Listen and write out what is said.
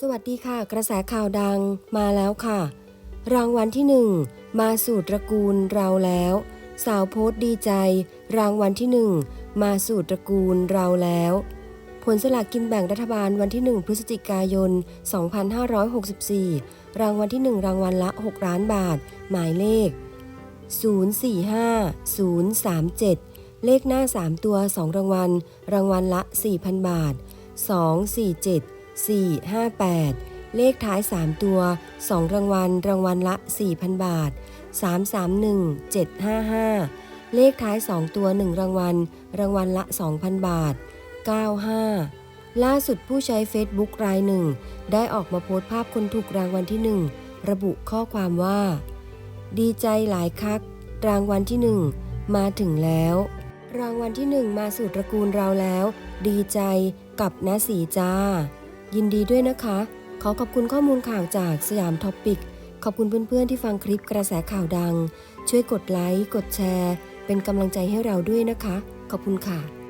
สวัสดีค่ะ กระแสข่าวดังมาแล้วค่ะ รางวัลที่หนึ่งมาสู่ตระกูลเราแล้ว สาวโพสต์ดีใจ รางวัลที่หนึ่งมาสู่ตระกูลเราแล้ว ผลสลากกินแบ่งรัฐบาลวันที่1พฤศจิกายน 2564 รางวัลที่1รางวัลละ 6 ล้านบาท หมายเลข 045037 เลขหน้า 3 ตัว 2 รางวัล รางวัลละ 4,000 บาท 247 458 เลขท้าย 3 ตัว 2 รางวัล รางวัลละ 4,000 บาท 331 755 เลขท้าย 2 ตัว 1 รางวัล รางวัลละ 2,000 บาท 95 ล่าสุดผู้ใช้ Facebook รายหนึ่ง ได้ออกมาโพสต์ภาพคนถูกรางวัลที่ 1 ระบุข้อความว่า ดีใจหลายคัก รางวัลที่ 1 มาถึงแล้ว รางวัลที่ 1 มาสู่ตระกูลเราแล้ว ดีใจกับนาสีจ้า ยินดีด้วยนะคะ ขอขอบคุณข้อมูลข่าวจากสยามท็อปปิก ขอบคุณเพื่อนๆที่ฟังคลิปกระแสข่าวดัง ช่วยกดไลค์ กดแชร์ เป็นกำลังใจให้เราด้วยนะคะ ขอบคุณค่ะ